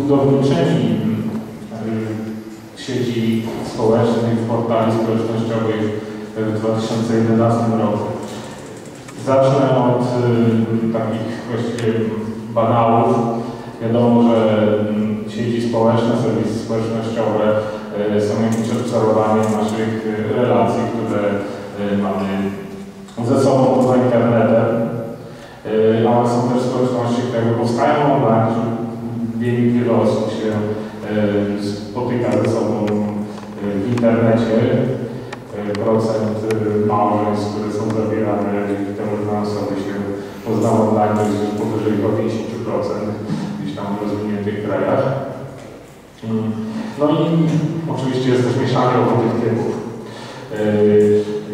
budowniczymi e, sieci społecznych, portali społecznościowych w 2011 roku. Zacznę od y, takich właściwie banałów. Wiadomo, że y, sieci społeczne, serwisy społecznościowe y, są jakimś odwzorowaniem naszych y, relacji, które y, mamy ze sobą poza internetem. Ale są też społeczności, które powstają online, wiele osób się y, spotyka ze sobą y, w internecie. Y, Procent małżeństw, które są zawierane dzięki temu, że osoby się poznały online, jest już powyżej 50% gdzieś tam w rozwiniętych krajach. Mm. No i oczywiście jest też mieszanie obu tych typów.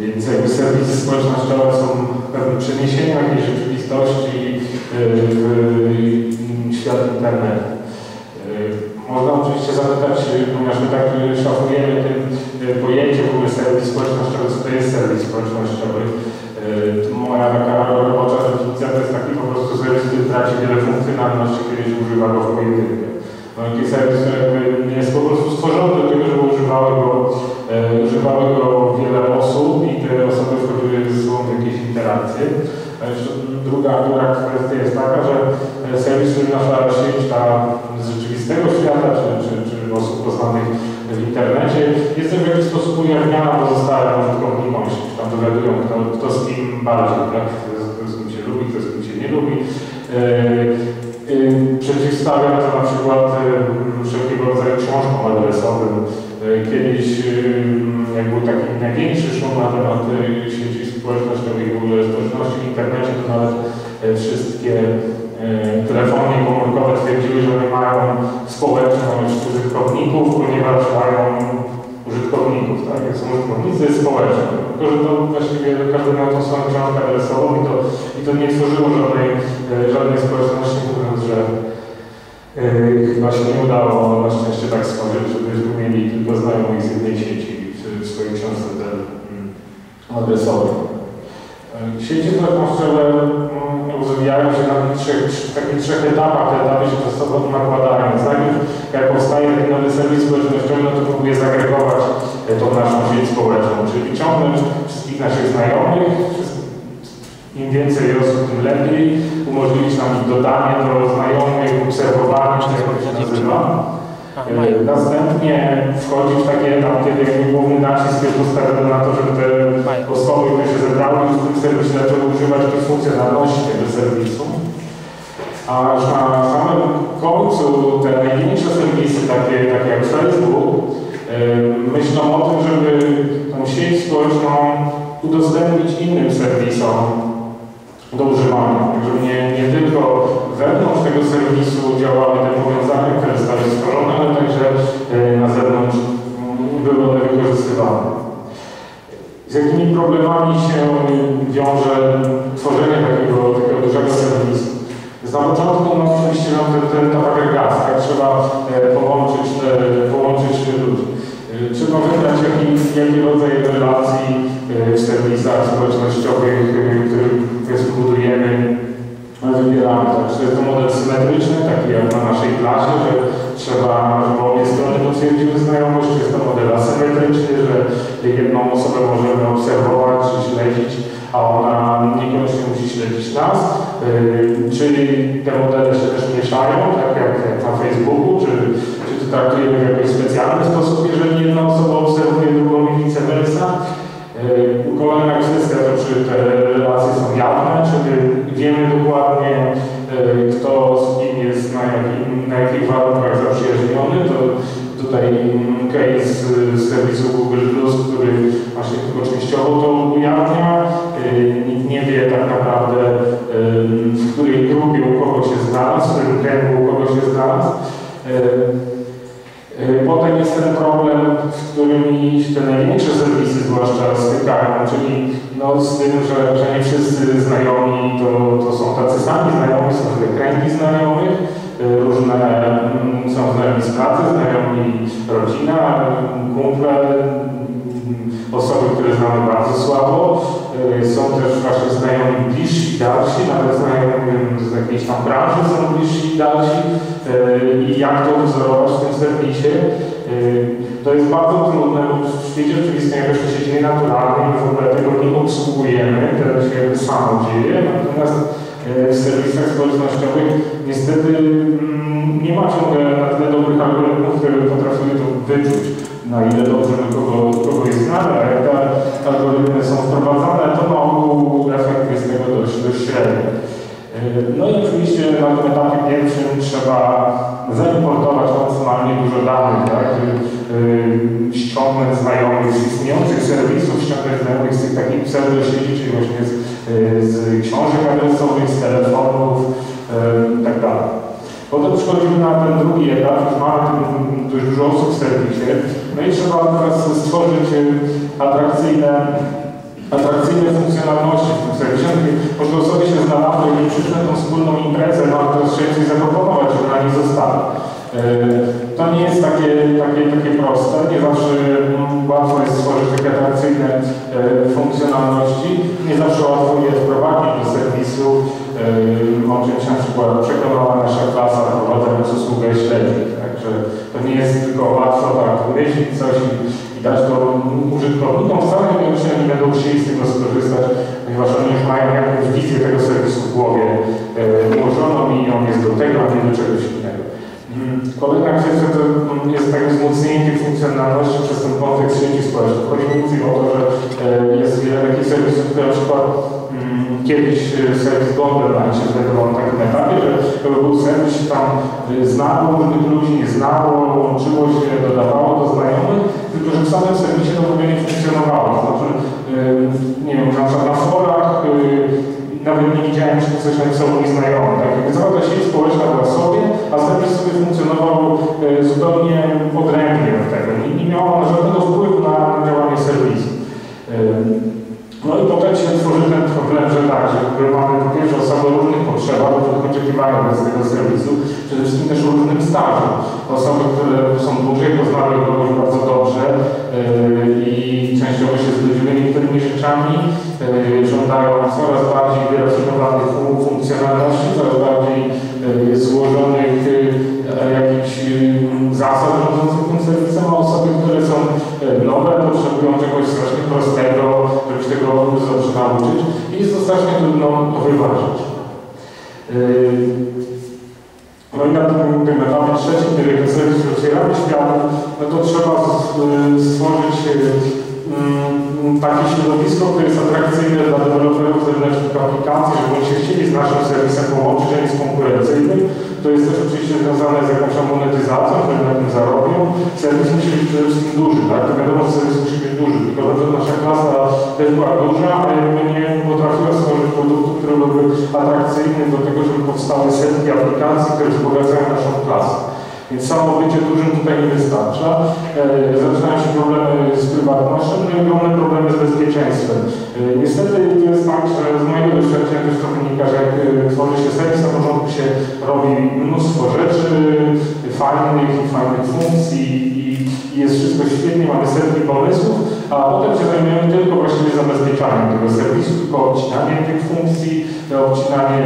Więc jakby serwisy społecznościowe są pewnym przeniesieniem jakiejś rzeczywistości w świat internetu. Można oczywiście zapytać, ponieważ my tak szafujemy tym pojęciem w ogóle serwis społecznościowy, co to jest serwis społecznościowy. Moja taka robocza definicja to jest taki po prostu serwis, który traci wiele funkcjonalności, kiedy się używa go w pojedynkę. No, taki serwis, jest po prostu stworzony do tego, żeby używały go, e, używały go wiele osób i te osoby wchodziły ze sobą w jakieś interakcje. Druga, druga kwestia jest taka, że serwis, który nasza sieć ta z rzeczywistego świata, czy, czy, czy osób poznanych w internecie, jest też w jakiś sposób ujawniana pozostałym użytkownikom, się tam dowiadują, kto, kto z kim bardziej, tak? kto z kim się lubi, kto z kim się nie lubi. Yy, yy, Przeciwstawia to na przykład yy, wszelkiego rodzaju książkom adresowym. Kiedyś, jak był taki największy szum na temat sieci społecznościowych i w ogóle społeczności w internecie, to nawet wszystkie telefony komórkowe twierdziły, że one mają społeczność użytkowników, ponieważ mają użytkowników, tak? Jak są użytkownicy, jest społeczność. Tylko, że to właściwie każdy miał tą swoją książkę adresową i to, i to nie tworzyło żadnej, e, żadnej społeczności, mówiąc, że e, chyba się nie udało na szczęście tak stworzyć, żebyśmy mieli tylko znajomych z jednej sieci w, w swojej książce te, mm, adresowej. Sieci społecznościowe mm, rozwijają się na trzech, takich trzech etapach, te etapy się przez sobą nakładają. Więc najpierw, jak powstaje taki nowy serwis społecznościowy, no to próbuje zagregować e, tą naszą sieć społeczną, czyli wyciągnąć wszystkich naszych znajomych, im więcej osób, tym lepiej, umożliwić nam ich dodanie do znajomych, obserwowanie, czy jak to się nazywa. E, Następnie wchodzi w taki etap, kiedy główny nacisk jest postawiony na to, żeby te osoby, które się zebrały w tym serwisie zaczęły używać tych funkcjonalności tego serwisu. Aż na samym końcu te największe serwisy, takie, takie jak Facebook, myślą o tym, żeby tą sieć społeczną udostępnić innym serwisom do używania. Tak, Żeby nie, nie tylko wewnątrz tego serwisu działały te powiązania, które zostały stworzone, ale także e, na zewnątrz mm, były one wykorzystywane. Z jakimi problemami się wiąże tworzenie takiego, takiego dużego serwisu? Na początku no, oczywiście no, ten, ten etap agregacji, tak trzeba e, połączyć, e, połączyć ludzi. E, Trzeba wybrać jaki, jaki rodzaj relacji e, w serwisach społecznościowych, e, który powiedzmy budujemy, no, wybieramy. Tak, czy jest to model symetryczny, taki jak na naszej klasie, że trzeba, żeby obie strony potwierdziły znajomość, jest to model asymetryczny, że jedną osobę możemy obserwować czy śledzić, a ona niekoniecznie musi śledzić nas. Yy, czyli te modele się też mieszają, tak jak, na Facebooku, czy, czy to traktujemy w jakiś specjalny sposób, jeżeli jedna osoba ten problem, w którym te największe serwisy zwłaszcza stykają, czyli no, z tym, że, że nie wszyscy znajomi to, to są tacy sami znajomi, są te kręgi znajomych, y, różne mm, są znajomi z pracy, znajomi rodzina, kumple, osoby, które znamy bardzo słabo. Y, są też właśnie znajomi bliżsi, dalsi, nawet znajomi z jakiejś tam branży są bliżsi dalsi. Y, I jak to wzorować w tym serwisie? To jest bardzo trudne, bo w świecie oczywistym jakoś się dzieje naturalnie i w ogóle tego nie obsługujemy, to się samo dzieje. Natomiast w serwisach społecznościowych niestety mm, nie ma ciągle na tyle dobrych algorytmów, które potrafiły to wyczuć na ile dobrze my kogo, kogo jest znane, jak te algorytmy są wprowadzane, to na ogół efekt jest tego dość, dość średni. No i oczywiście na tym etapie pierwszym trzeba zaimportować maksymalnie dużo danych, tak? Yy, ściągnąć znajomych z istniejących serwisów, ściągnąć znajomych z tych takich pseudosieci, czyli właśnie z, yy, z książek adresowych, z telefonów. Tak Potem przechodzimy na ten drugi etap, już mamy dość dużo osób w serwisie, no i trzeba teraz stworzyć atrakcyjne, atrakcyjne funkcjonalności w tym serwisie. Może osoby się znalazły i przyszły tą wspólną imprezę, no to trzeba zaproponować, żeby na nie zostały. E, to nie jest takie, takie, takie proste, nie zawsze mm, łatwo jest stworzyć takie atrakcyjne e, funkcjonalności, nie zawsze łatwo je wprowadzić do serwisu, e, o czymś na przykład przekonała nasza klasa prowadząc usługę śledzi. Także to nie jest tylko łatwo tak wymyślić coś i, i dać to użytkownikom, wcale oni będą chcieli z tego skorzystać, ponieważ oni już mają jakąś wizję tego serwisu w głowie ułożoną i on jest do tego, a nie do czegoś. Kolejna kwestia to jest takie wzmocnienie tych funkcjonalności przez ten kontekst sieci społecznych. Chodzi mi o to, że e, jest wiele takich serwisów, które na przykład mm, kiedyś e, serwis Borderline się znajdował na takim etapie, że był serwis, tam e, znało różnych ludzi, nie znało, łączyło się, dodawało do znajomych, tylko że w samym serwisie to w ogóle nie funkcjonowało. To znaczy, nie wiem, na przykład na forach nawet nie widziałem, czy to coś napisał mój znajomy. Tak? Cała ta sieć społeczna była sobie, a serwis sobie funkcjonował e, zupełnie odrębnie od tego. Nie, nie miało żadnego wpływu na, na działanie serwisu. E, no i potem się tworzy ten problem, że tak, że mamy po pierwsze osoby o różnych potrzebach, różnych oczekiwaniach z tego serwisu, przede wszystkim też o różnym stażu. Osoby, które są dłużej, poznały kogoś bardzo dobrze yy, i częściowo się zgodziły niektórymi rzeczami, yy, żądają coraz bardziej wyrafinowanych funkcjonalności, coraz bardziej yy, złożonych jakichś zasad rządzących tym serwisem, a osoby, które są nowe, potrzebują czegoś strasznie prostego, żeby się tego dobrze nauczyć i jest to strasznie trudno wyważyć. No i na tym, tym etapie trzecim, kiedy otwieramy światu, no to trzeba stworzyć mm, takie środowisko, które jest atrakcyjne dla deweloperów zewnętrznych aplikacji, żeby oni się chcieli z naszym serwisem połączyć, a nie z. To jest też oczywiście związane z jakąś monetyzacją, które na tym zarobią. Serwis musi być przede wszystkim duży, tak? To wiadomo, że serwis musi też była duża, a jakby nie potrafiła stworzyć produktu, który byłby atrakcyjny do tego, żeby powstały setki aplikacji, które wzbogacają naszą klasę. Więc samo bycie dużym tutaj nie wystarcza. E, zaczynają się problemy z prywatnością, no i ogromne problemy z bezpieczeństwem. E, niestety jest tak, że z mojego doświadczenia też to wynika, że jak e, tworzy się serwis, na początku się robi mnóstwo rzeczy fajnych i fajnych funkcji i, i jest wszystko świetnie, mamy setki pomysłów, a potem się zajmujemy tylko właściwie zabezpieczaniem tego serwisu, tylko odcinaniem tych funkcji, obcinaniem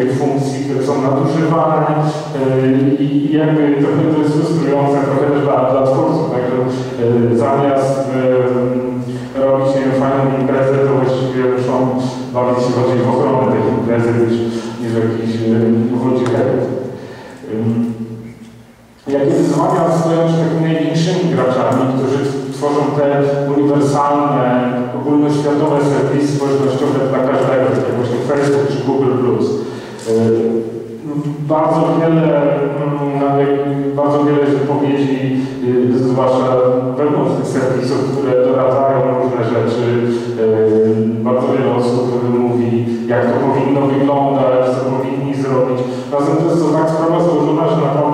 tych funkcji, które są nadużywane i jakby trochę to jest frustrujące, trochę też dla, dla twórców, także zamiast robić nie wiem, fajną imprezę, to właściwie muszą bawić się bardziej w ochronę tej imprezy niż, niż w jakichś włodziecherów. Jakie wyzwania stoją przed takimi największymi graczami, którzy tworzą te uniwersalne, ogólnoświatowe serwisy społecznościowe dla każdego, tak jak właśnie Facebook czy Google+. Bardzo wiele, bardzo wiele wypowiedzi, zwłaszcza wewnętrznych serwisów, które doradzają różne rzeczy. Bardzo wiele osób mówi, jak to powinno wyglądać, co powinni zrobić. Razem to jest to tak sprawa złożona, że naprawdę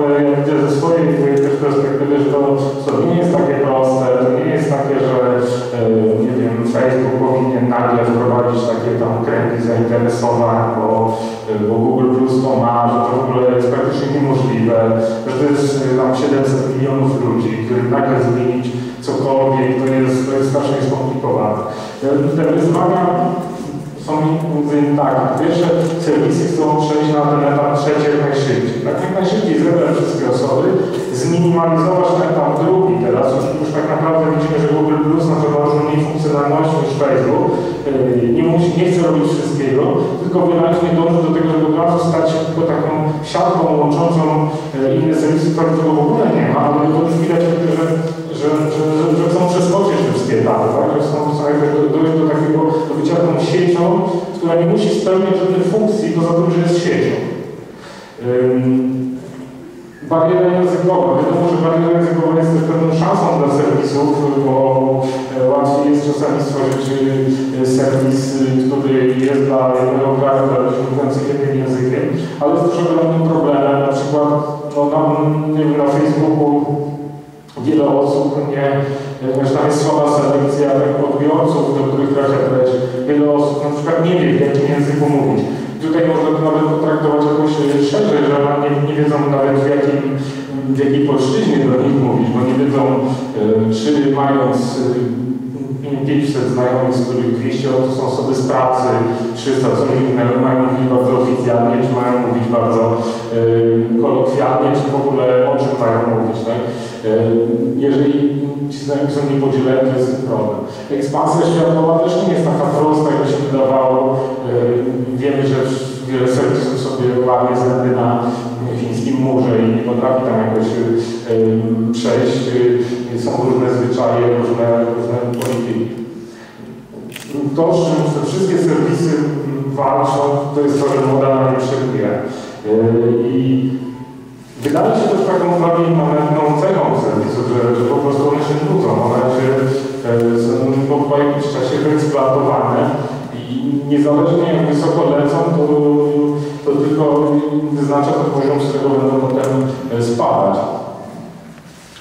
kręgi zainteresowań, bo, bo Google Plus to ma, że to w ogóle jest praktycznie niemożliwe, że to jest tam 700 milionów ludzi, których nagle zmienić cokolwiek, to jest, to jest strasznie skomplikowane. Te wyzwania są między innymi tak, pierwsze serwisy chcą przejść na ten etap trzeci jak najszybciej. Tak jak najszybciej zebrać wszystkie osoby, zminimalizować ten etap drugi. Teraz już, już tak naprawdę widzimy, że Google Plus na przykład ma mniej funkcjonalności niż Facebook. Yy, nie, musi, nie chce robić wszystkiego, tylko wyraźnie dąży do tego, żeby od stać się tylko taką siatką łączącą yy, inne serwisy, które w ogóle nie ma, ale to już widać, że że, że, że chcą przeskoczyć wszystkie etapy, tak? że chcą, dojść do takiego, do bycia tą siecią, która nie musi spełniać żadnych funkcji, poza tym, że jest siecią. Ym, bariera językowa. Wiadomo, że bariera językowa jest też pewną szansą dla serwisów, bo e, łatwiej jest czasami stworzyć e, serwis, który jest dla jednego kraju, dla mówiących jednym językiem, ale jest też ogromnym problemem. Na przykład no, na, nie wiem, na Facebooku wiele osób nie, ponieważ tam jest słaba selekcja odbiorców, do których trafia treść. Wiele osób na przykład nie wie, w jakim języku mówić. Tutaj można to nawet potraktować jakoś szerzej, że nie, nie wiedzą nawet w jakim, w jakiej polszczyźnie do nich mówić, bo nie wiedzą, czy mając 500 znajomych, z których 200 to są osoby z pracy, 300 co innego, mają mówić bardzo oficjalnie, czy mają mówić bardzo yy, kolokwialnie, czy w ogóle o czym mają mówić. Tak? Jeżeli ci znajomi są niepodzieleni, to jest problem. Ekspansja światowa też nie jest taka prosta, jak się wydawało. Yy, wiemy, że wiele serwisów sobie ładnie zęby na fińskim murze i nie potrafi tam jakoś przejść. Są różne zwyczaje, różne, różne polityki. To, z czym te wszystkie serwisy walczą, to jest to, że moda nie przejmuje. I wydaje się też taką prawie immanentną cechą serwisów, że, że po prostu one się nudzą, one się są po jakimś czasie wyeksploatowane i niezależnie jak wysoko lecą, to, to tylko wyznacza to poziom, z którego będą potem spadać.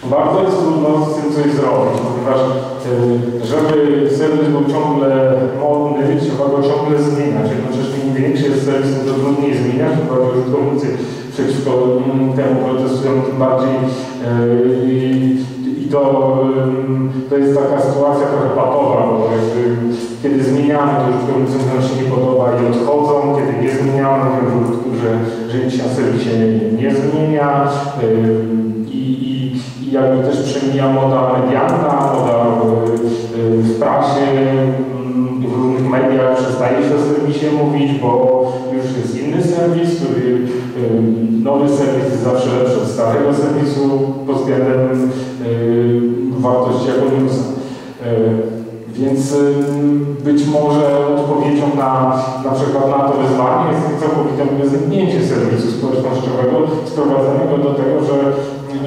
Bardzo jest trudno z tym coś zrobić, ponieważ żeby serwis był ciągle modny, trzeba go ciągle zmieniać. Jednocześnie im większy jest serwis, przeciwko temu protestują tym bardziej i to, to jest taka sytuacja trochę patowa, bo kiedy zmieniamy, to użytkownicom nam się nie podoba i odchodzą, kiedy nie zmieniamy, mówią, że, że nic się na serwisie nie, zmienia i, i, i jakby też przemija moda medialna, moda w, w prasie, w różnych mediach przestaje się o serwisie mówić, bo już jest inny serwis, który nowy serwis jest zawsze lepszy od starego serwisu pod względem wartości jako newsa. Więc być może odpowiedzią na, na przykład na to wyzwanie jest całkowite zamknięcie serwisu społecznościowego, sprowadzenie go do tego, że,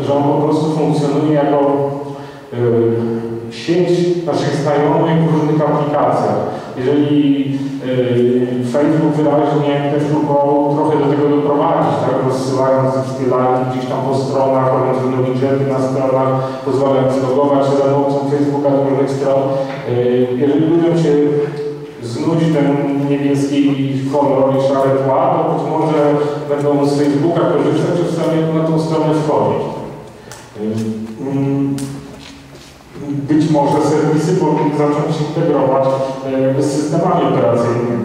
że on po prostu funkcjonuje jako sieć naszych znajomych w różnych aplikacjach. Jeżeli yy, Facebook wyraźnie też próbował trochę do tego doprowadzić, tak, rozsyłając wszystkie lajki gdzieś tam po stronach, robiąc różne widgety na stronach, pozwalając logować się za pomocą Facebooka do różnych stron. Yy, jeżeli ludziom się znudzi ten niebieski kolor i szare tła, to być może będą z Facebooka korzystać, czy przynajmniej na tą stronę wchodzić. Yy, może serwisy powinny zacząć integrować z systemami operacyjnymi.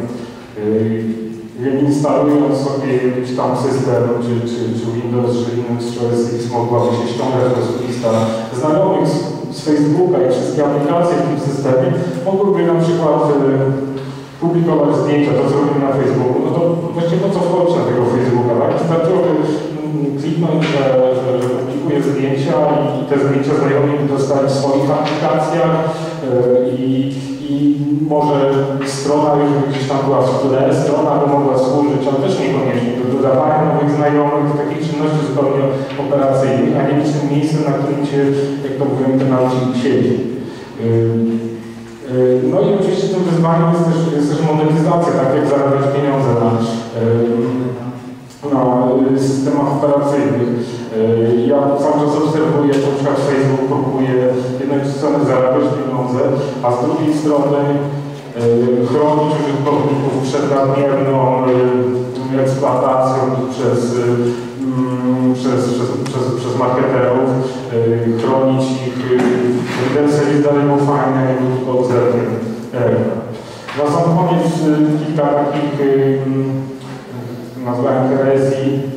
Instalując sobie jakiś tam system, czy, czy, czy Windows, czy Linux, czy OS X mogłaby się ściągać do lista znajomych z, z Facebooka i wszystkie aplikacje w tym systemie, mogłyby na przykład publikować zdjęcia, to co robimy na Facebooku, no to właściwie po co wchodzić na tego Facebooka, tak? Wystarczyłoby kliknąć, że, że, publikuję zdjęcia i te zdjęcia znajomi dostali w swoich aplikacjach i, i może strona już gdzieś tam była w tle, strona by mogła służyć, ale też niekoniecznie do dodawania nowych znajomych, do takich czynności zupełnie operacyjnych, a nie być tym miejscem, na którym się, jak to mówią, ten nauczyciel siedzi. No i oczywiście tym wyzwaniem jest też, jest też monetyzacja, tak jak zarabiać pieniądze na, na systemach operacyjnych. Ja cały czas obserwuję, że na przykład Facebook próbuje jednej strony zarabiać pieniądze, a z drugiej strony chronić użytkowników przed nadmierną eksploatacją przez, przez, przez, przez, przez marketerów, chronić ich, ten serwis dalej był fajny, tylko zerkiem. Na sam koniec kilka takich nazwałem herezji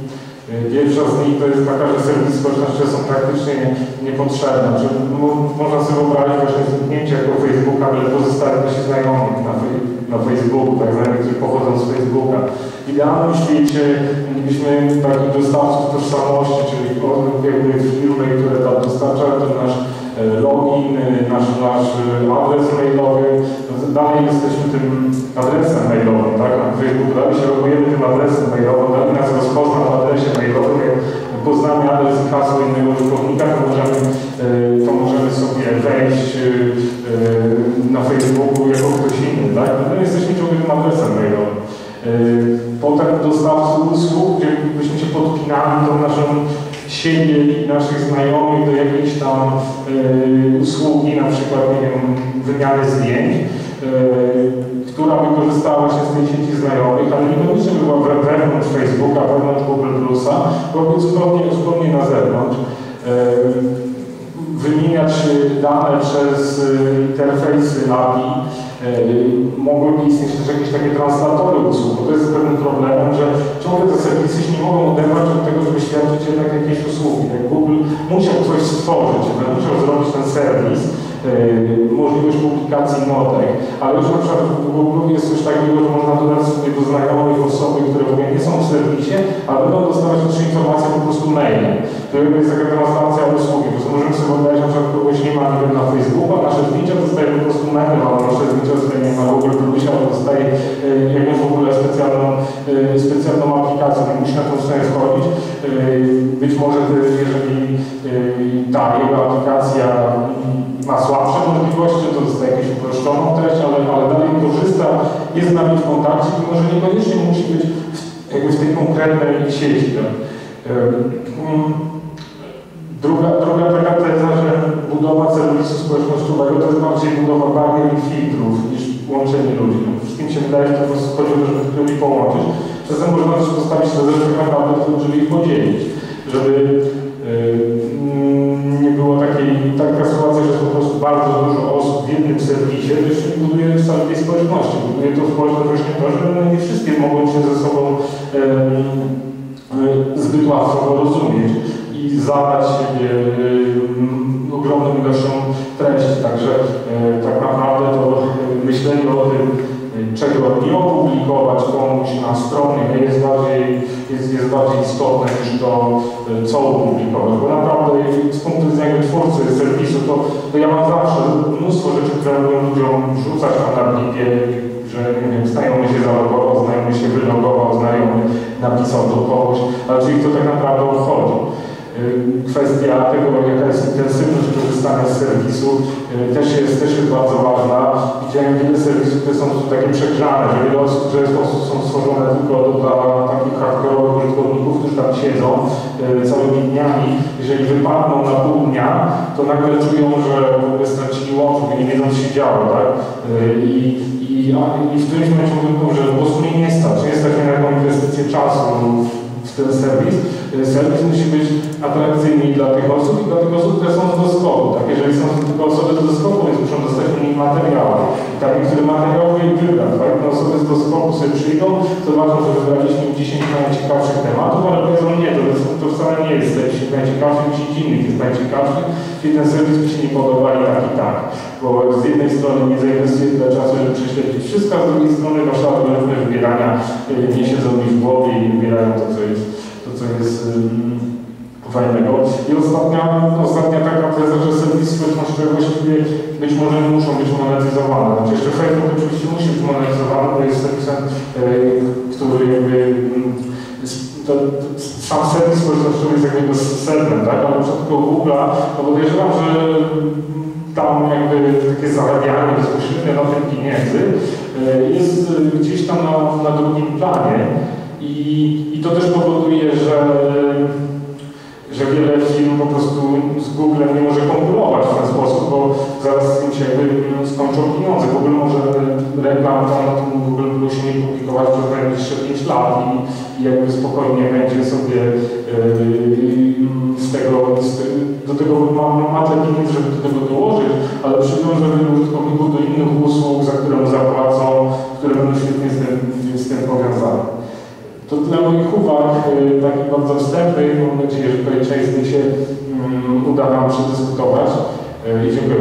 Pierwsza z nich to jest taka, że serwisy społecznościowe są praktycznie niepotrzebne. Że można sobie wyobrazić właśnie zniknięcie jako Facebooka, ale pozostali nasi znajomi na, na Facebooku, tak znajomi, którzy pochodzą z Facebooka. W idealnym świecie mielibyśmy takich dostawców tożsamości, czyli jakby firmy, które tam dostarczają ten nasz e, login, nasz, nasz adres mailowy. Dalej jesteśmy tym adresem mailowym, tak? Na Facebooku dalej się logujemy tym adresem mailowym, dalej nas rozpozna w adresie mailowym, i hasło innego użytkownika, to możemy, e, to możemy sobie wejść e, na Facebooku jako ktoś inny, tak? No jesteśmy ciągle tym adresem mailowym. Potem dostawcy usług, gdzie byśmy się podpinali do naszą siebie i naszych znajomych do jakiejś tam usługi, na przykład, nie wiem, wymiany zdjęć. E, która wykorzystała właśnie z tej sieci znajomych, ale niekoniecznie była wewnątrz Facebooka, wewnątrz Google Byłaby zupełnie, zupełnie na zewnątrz. E, wymieniać dane przez e, interfejsy API, mogłyby istnieć też jakieś takie translatory usług, bo to jest pewnym problemem, że ciągle te serwisy nie mogą oderwać od tego, żeby świadczyć jednak jakieś usługi. Jak Google musiał coś stworzyć, musiał zrobić ten serwis, możliwość publikacji notek, ale już na przykład Google jest coś takiego, że można dodać sobie do znajomych osoby, które w ogóle nie są w serwisie, ale będą dostawać też informacje po prostu mailem. To jest taka translacja usługi, prostu możemy sobie wyobrazić, że kogoś nie ma wiem, na Facebooku, a nasze zdjęcia dostaje po prostu mailem, albo nasze zdjęcia dostaje na Google Plusie, ale dostaje yy, jakąś w ogóle specjalną, yy, specjalną aplikację, nie musi na tą stronę wchodzić. Być może jeżeli ta jego aplikacja ma słabsze możliwości, to dostaje jakąś uproszczoną treść, ale, ale dalej korzysta, jest z nami w kontakcie, mimo że niekoniecznie musi być w, jakby w tej konkretnej sieci. Tak? Um, druga, druga taka teza, że budowa serwisu społecznościowego to jest bardziej budowa barier i filtrów niż łączenie ludzi. No, wszystkim się wydaje, że to chodzi o to, żeby ludzi połączyć. Czasem można też postawić tak naprawdę, żeby ich podzielić, żeby Społeczność właśnie to, że nie wszystkie mogą się ze sobą zbyt łatwo porozumieć i zadać siebie ogromną ilością treści. Także tak naprawdę to myślenie o tym, czego nie opublikować komuś na stronie jest bardziej, jest, jest bardziej istotne niż to, co opublikować. Bo naprawdę z punktu widzenia twórcy serwisu, to, to ja mam zawsze mnóstwo rzeczy, które mogę ludziom rzucać na wiem, znajomy się zalogował, znajomy się wylogował, znajomy napisał do kogoś, ale czyli to tak naprawdę obchodzi. Kwestia tego, jaka jest intensywność korzystania z serwisu, też jest, też jest bardzo ważna. Widziałem wiele serwisów, które są takie przegrzane, że wiele osób, które są stworzone tylko dla takich hardkorowych użytkowników, którzy tam siedzą całymi dniami. Jeżeli wypadną na pół dnia, to nagle czują, że w ogóle stracili łącz, nie wiedzą, co się działo, tak? I, i, w którymś momencie mówią, że po prostu mnie nie stać, nie stać na taką inwestycję czasu w ten serwis. Serwis musi być atrakcyjny dla tych osób i dla tych osób, które są z doskoku. Tak, jeżeli są tylko osoby z doskoku, więc muszą dostać u nich materiały. I tak niektóre materiały i wybrać. Tak? No osoby z doskoku sobie przyjdą, zobaczą, że wybraliśmy 10 najciekawszych tematów, ale powiedzą nie, to, to wcale nie jest najciekawszy, gdzieś innych jest najciekawszy, czyli ten serwis by się nie podoba i tak i tak. Bo z jednej strony nie zainwestuje tyle czasu, żeby prześledzić wszystko, a z drugiej strony wasze algorytmy wybierania nie siedzą mi w głowie i wybierają to, co jest, to, co jest fajnego. I ostatnia, ostatnia taka teza, że serwisy społecznościowe właściwie być może nie muszą być monetyzowane. Znaczy jeszcze Facebook oczywiście musi być monetyzowany, bo jest serwisem, e, który jakby to, to, sam serwis społecznościowy jest jakby sednem, tak? Ale na przykład Google'a, no podejrzewam, że tam jakby takie zarabianie bezpośrednio na tym pieniędzy jest gdzieś tam na, na drugim planie i, i to też powoduje, że że wiele firm po prostu z Google nie może konkurować w ten sposób, bo zaraz im się skończą pieniądze. Google może reklam tam na tym Google Plusie nie publikować przez najbliższe 5 lat i, i jakby spokojnie będzie sobie yy, z tego, z, do tego ma, ma tyle pieniędzy, żeby do tego dołożyć, ale przywiąże użytkowników do innych usług, za które mu które będą świetnie z tym, z tym powiązane. To tyle moich uwag, y, takich bardzo wstępnych. Mam nadzieję, że tutaj część z nich się um, uda nam przedyskutować. Y, I dziękuję